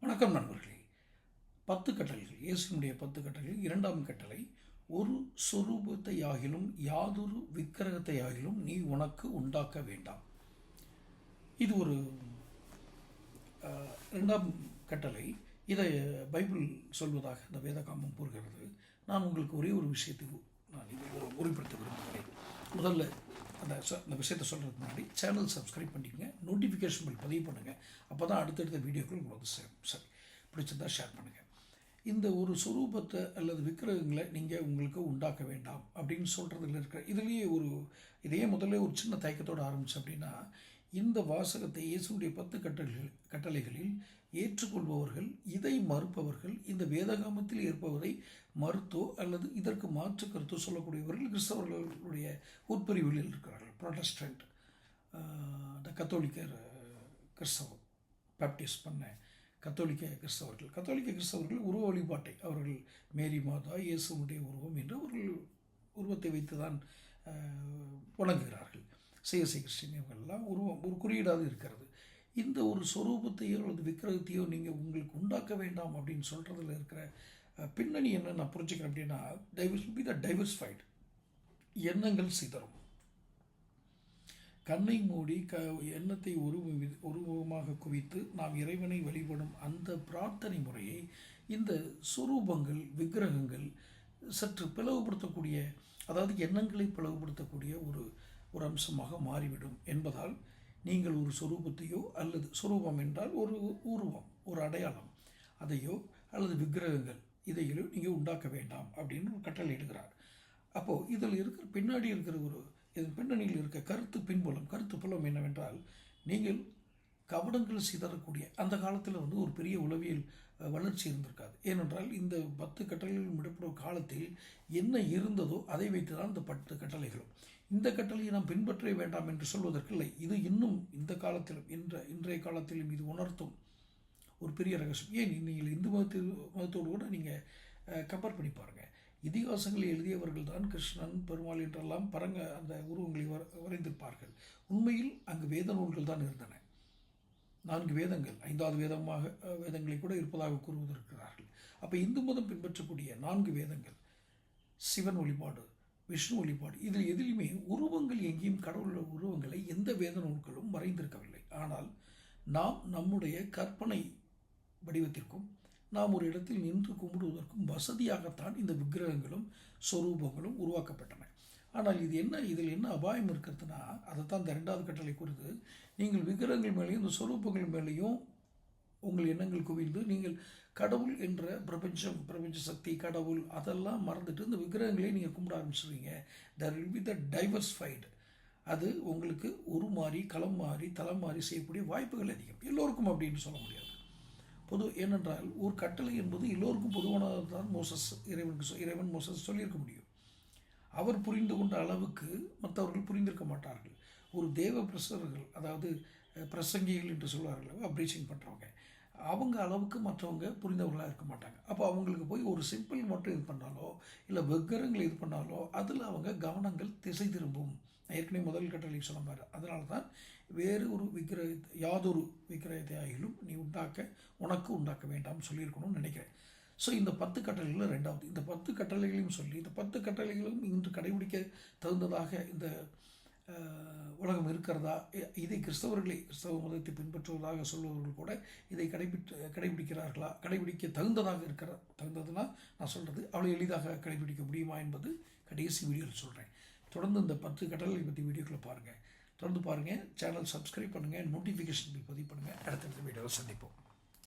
வணக்கம் நண்பர்களே. பத்து கட்டளைகள். இயேசுனுடைய பத்து கட்டளைகள். இரண்டாம் கட்டளை ஒரு சொரூபத்தை ஆகிலும் யாதொரு விக்கிரகத்தை ஆகிலும் நீ உனக்கு உண்டாக்க வேண்டாம். இது ஒரு ரெண்டாம் இரண்டாம் கட்டளை. இதை பைபிள் சொல்வதாக இந்த வேதகாமம் கூறுகிறது. நான் உங்களுக்கு ஒரே ஒரு விஷயத்தை நான் இதை ஒரு உறுதிப்படுத்த விரும்புகிறேன். முதல்ல அந்த அந்த விஷயத்தை சொல்கிறதுக்கு முன்னாடி சேனல் சப்ஸ்கிரைப் பண்ணிக்கங்க. நோட்டிஃபிகேஷன் பில் பதிவு பண்ணுங்கள் அப்போ தான் அடுத்தடுத்த வீடியோக்கள் உங்களுக்கு சே- சரி. பிடிச்சிருந்தா ஷேர் பண்ணுங்கள் இந்த ஒரு சொரூபத்தை அல்லது விக்கிரகங்களை நீங்கள் உங்களுக்கு உண்டாக்க வேண்டாம் அப்படின்னு சொல்கிறதுல இருக்கிற இதுலேயே ஒரு இதையே முதல்ல ஒரு சின்ன தயக்கத்தோடு ஆரம்பிச்சு அப்படின்னா இந்த வாசகத்தை இயேசுடைய பத்து கட்டளைகள் கட்டளைகளில் ஏற்றுக்கொள்பவர்கள் இதை மறுப்பவர்கள் இந்த வேதகாமத்தில் இருப்பவரை மறுத்தோ அல்லது இதற்கு மாற்று கருத்தோ சொல்லக்கூடியவர்கள் கிறிஸ்தவர்களுடைய உட்பிரிவில் இருக்கிறார்கள். ப்ரொடஸ்டன்ட் இந்த கத்தோலிக்கர் கிறிஸ்தவம் பேப்டிஸ்ட் பண்ண கத்தோலிக்க கிறிஸ்தவர்கள். கத்தோலிக்க கிறிஸ்தவர்கள் உருவ வழிபாட்டை அவர்கள் மேரி மாதா இயேசுனுடைய உருவம் என்று அவர்கள் உருவத்தை வைத்து தான் வணங்குகிறார்கள். சேசை கிருஷ்ணன் இவங்கெல்லாம் உருவம் ஒரு குறியீடாக இருக்கிறது. இந்த ஒரு சொரூபத்தையோ அல்லது விக்கிரகத்தையோ நீங்கள் உங்களுக்கு உண்டாக்க வேண்டாம் அப்படின்னு சொல்கிறதுல இருக்கிற பின்னணி என்ன நான் புரிஞ்சுக்கிறேன் அப்படின்னா டைவர்ஸ் பி த டைவர்ஸ்ஃபைடு எண்ணங்கள் சிதறும். கண்ணை மூடி க எண்ணத்தை ஒரு உருவமாக குவித்து நாம் இறைவனை வழிபடும் அந்த பிரார்த்தனை முறையை இந்த சுரூபங்கள் விக்கிரகங்கள் சற்று பிளவுபடுத்தக்கூடிய அதாவது எண்ணங்களை பிளவுபடுத்தக்கூடிய ஒரு ஒரு அம்சமாக மாறிவிடும் என்பதால் நீங்கள் ஒரு சொரூபத்தையோ அல்லது சொரூபம் என்றால் ஒரு உருவம் ஒரு அடையாளம் அதையோ அல்லது விக்கிரகங்கள் இதையிலோ நீங்கள் உண்டாக்க வேண்டாம் அப்படின்னு ஒரு கட்டளை இடுகிறார். அப்போது இதில் இருக்கிற பின்னாடி இருக்கிற ஒரு இதன் பின்னணியில் இருக்க கருத்து பின்புலம் கருத்து புலம் என்னவென்றால் நீங்கள் கவடங்கள் சிதறக்கூடிய அந்த காலத்தில் வந்து ஒரு பெரிய உளவியல் வளர்ச்சி இருந்திருக்காது. ஏனென்றால் இந்த பத்து கட்டளைகள் விடப்படும் காலத்தில் என்ன இருந்ததோ அதை வைத்து தான் இந்த பத்து கட்டளைகளும். இந்த கட்டளையை நாம் பின்பற்ற வேண்டாம் என்று சொல்வதற்கில்லை. இது இன்னும் இந்த காலத்திலும் இன்ற இன்றைய காலத்திலும் இது உணர்த்தும் ஒரு பெரிய ரகசியம். ஏன்? நீங்கள் இந்து மதத்தில் மதத்தோடு கூட நீங்கள் கம்பேர் பண்ணி பாருங்கள் இதிகாசங்களை எழுதியவர்கள் தான் கிருஷ்ணன் பெருமாள் என்றெல்லாம் பரங்க அந்த உருவங்களை வர வரைந்திருப்பார்கள். உண்மையில் அங்கு வேத நூல்கள் தான் இருந்தன. நான்கு வேதங்கள் ஐந்தாவது வேதமாக வேதங்களை கூட இருப்பதாக கூறுவதற்கிறார்கள். அப்போ இந்து மதம் பின்பற்றக்கூடிய நான்கு வேதங்கள் சிவன் வழிபாடு விஷ்ணு வழிபாடு இதில் எதிலுமே உருவங்கள் எங்கேயும் கடவுள் உருவங்களை எந்த வேத நூல்களும் மறைந்திருக்கவில்லை. ஆனால் நாம் நம்முடைய கற்பனை வடிவத்திற்கும் நாம் ஒரு இடத்தில் நின்று கும்பிடுவதற்கும் வசதியாகத்தான் இந்த விக்கிரகங்களும் சொரூபங்களும் உருவாக்கப்பட்டன. ஆனால் இது என்ன இதில் என்ன அபாயம் இருக்கிறதுனா அதைத்தான் இந்த ரெண்டாவது கட்டளை கூறுது. நீங்கள் விக்கிரகங்கள் மேலேயும் இந்த சொரூப்புகள் மேலேயும் உங்கள் எண்ணங்கள் குவிந்து நீங்கள் கடவுள் என்ற பிரபஞ்சம் பிரபஞ்ச சக்தி கடவுள் அதெல்லாம் மறந்துட்டு இந்த விக்கிரகங்களே நீங்கள் கும்பிட ஆரம்பிச்சிருவீங்க. There will be the diversified அது உங்களுக்கு உருமாறி களம் மாறி தளம் மாறி செய்யக்கூடிய வாய்ப்புகள் அதிகம். எல்லோருக்கும் அப்படின்னு சொல்ல முடியாது. பொது ஏனென்றால் ஒரு கட்டளை என்பது எல்லோருக்கும் பொதுவானது தான் மோசஸ் இறைவனுக்கு இறைவன் மோசஸ் சொல்லியிருக்க முடியும். அவர் புரிந்து கொண்ட அளவுக்கு மற்றவர்கள் புரிந்திருக்க மாட்டார்கள். ஒரு தேவ பிரசர்கள் அதாவது பிரசங்கிகள் என்று சொல்வார்கள் ப்ரீச்சிங் பண்ணுறவங்க அவங்க அளவுக்கு மற்றவங்க புரிந்தவர்களாக இருக்க மாட்டாங்க. அப்போ அவங்களுக்கு போய் ஒரு சிம்பிள் மட்டும் இது பண்ணாலோ இல்லை வெக்கரங்கள் இது பண்ணாலோ அதில் அவங்க கவனங்கள் திசை திரும்பும். ஏற்கனவே முதல் கட்டளை சொன்ன மாதிரி. அதனால தான் வேறு ஒரு விக்கிரக யாதொரு விக்கிரகத்தை ஆகிலும் நீ உண்டாக்க உனக்கு உண்டாக்க வேண்டாம்னு சொல்லியிருக்கணும்னு நினைக்கிறேன். ஸோ இந்த பத்து கட்டளைகளில் ரெண்டாவது. இந்த பத்து கட்டளைகளையும் சொல்லி இந்த பத்து கட்டளைகளும் இன்று கடைபிடிக்க தகுந்ததாக இந்த உலகம் இருக்கிறதா? இதை கிறிஸ்தவர்களே கிறிஸ்தவ மதத்தை பின்பற்றுவதாக சொல்பவர்கள் கூட இதை கடைபிடித்து கடைபிடிக்கிறார்களா? கடைபிடிக்க தகுந்ததாக இருக்கிற தகுந்ததுன்னா நான் சொல்கிறது அவ்வளோ எளிதாக கடைபிடிக்க முடியுமா என்பது கடைசி வீடியோவில் சொல்கிறேன் தொடர்ந்து இந்த பத்து கட்டளை பற்றி வீடியோக்களை பாருங்கள் தொடர்ந்து பாருங்கள் சேனல் சப்ஸ்கிரைப் பண்ணுங்கள் நோட்டிஃபிகேஷன் பில் பதிவு பண்ணுங்கள் அடுத்தடுத்த வீடியோவில் சந்திப்போம்.